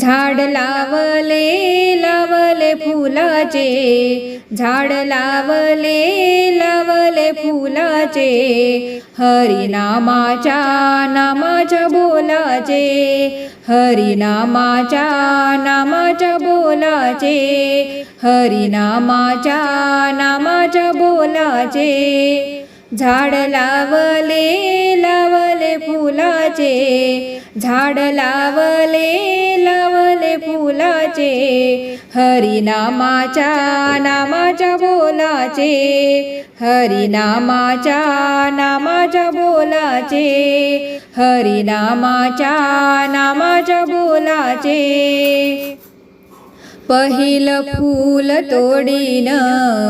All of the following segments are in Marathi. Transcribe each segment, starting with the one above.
झाड लावले लावले फुलाचे. झाड लावले लावले फुलाचे. हरिनामाच्या नामाच्या बोलाचे. हरिनामाच्या नामाच्या बोलाचे. हरिनामाच्या नामाच्या बोलाचे. झाड लावले लावले फुलाचे. झाड लावले लावले फुलाचे हरिनामाच्या नामाच्या बोलाचे हरिनामाच्या नामाच्या बोलाचे हरिनामाच्या नामाच्या बोलाचे. पहिल फूल तोडीन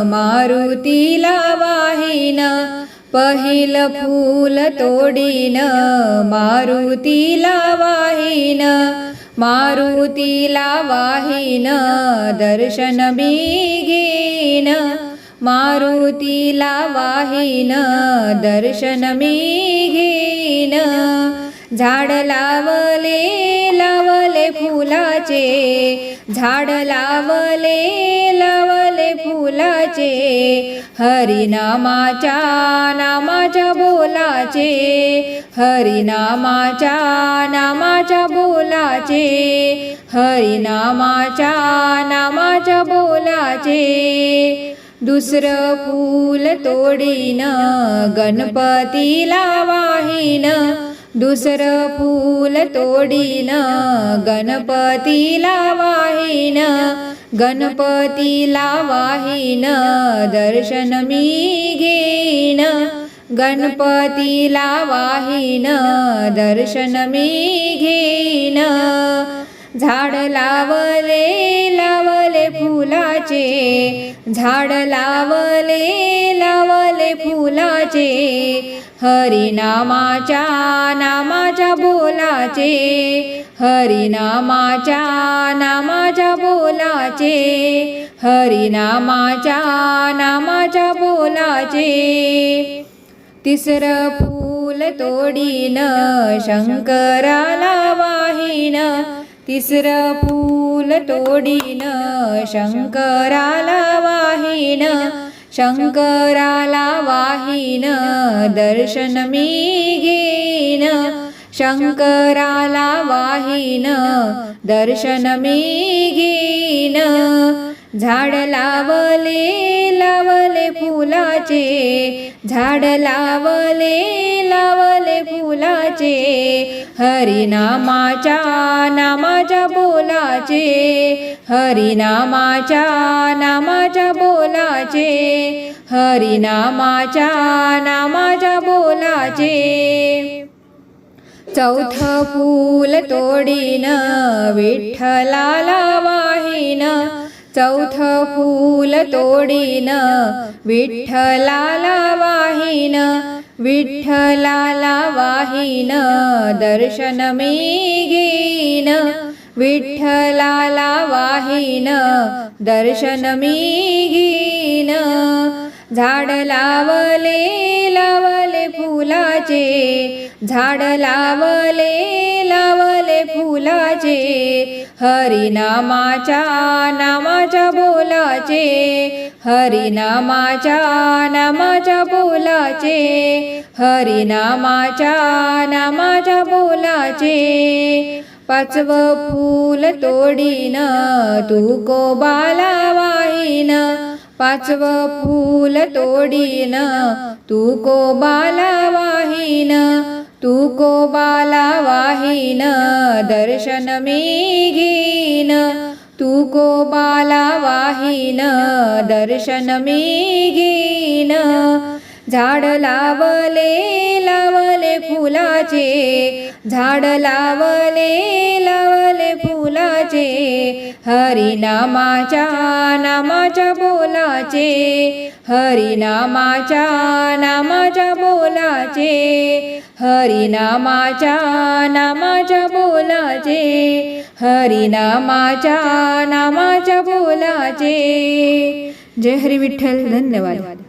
मारुतीला वाहिन. पहिल फूल तोडीन मारुतीला वाहिन. मारुतीला वाहिन दर्शन मी घेईन मारुतीला वाहिन दर्शन मी घेईन झाड लावले लावले फुलाचे. झाड लावले फुलाचे हरिनामाच्या नामाच्या बोलाचे हरिनामाच्या नामाच्या बोलाचे हरिनामाच्या नामाच्या बोलाचे दुसरं फूल तोडीन गणपतीला वाहिन दुसरं फूल तोडीन गणपतीला वाहिन गणपतीला वाहिन दर्शन मी घेईन गणपतीला वाहिन दर्शन मी घेईन. झाड लावले लावले फुलाचे झाड लावले लाव फुलाचे हरिनामाच्या नामाच्या बोलाचे हरिनामाच्या नामाच्या बोलाचे हरिनामाच्या नामाच्या बोलाचे. तिसरं फूल तोडीन शंकराला वाहिन. तिसरं फूल तोडीन शंकराला वाहिन. शंकराला वाहिन दर्शन मी घेईन शंकराला वाहिन दर्शन मी घेईन झाड लावले लावले फुलाचे झाड लावले लावले बोलाचे हरिनामाच्या नामाच्या बोलाचे हरिनामाच्या नामाच्या बोलाचे हरिनामाच्या नामाच्या बोलाचे. चौथं फूल तोडीन विठ्ठलाला वाहिन चौथं फूल तोडीन विठ्ठलाला वाहिन विठ्ठलाला वाहिन दर्शन मी घेईन विठ्ठलाला वाहिन दर्शन मी घेईन. झाड लावले लावले फुलाचे. झाड लावले लावले फुलाचे. हरिनामाच्या नामाच्या बोलाचे. हरिनामाच्या नामाच्या बोलाचे. हरिनामाच्या नामाच्या बोलाचे. पाचवं फूल तोडीन तू कोबाला वाहिन पाचवं फूल तोडीन तू कोबाला वाहिन तू कोबाला वाहिन दर्शन मी घेन तू कोबाला वाहिन दर्शन मी घेन झाड लावले लावले फुलाचे. झाड लावले लावले फुलाचे. हरिनामाच्या नामाच्या बोलाचे. हरिनामाच्या नामाच्या बोलाचे. हरिनामाच्या नामाच्या बोलाचे. हरिनामाच्या नामाच्या बोलाचे. जय हरी विठ्ठल धन्यवाद.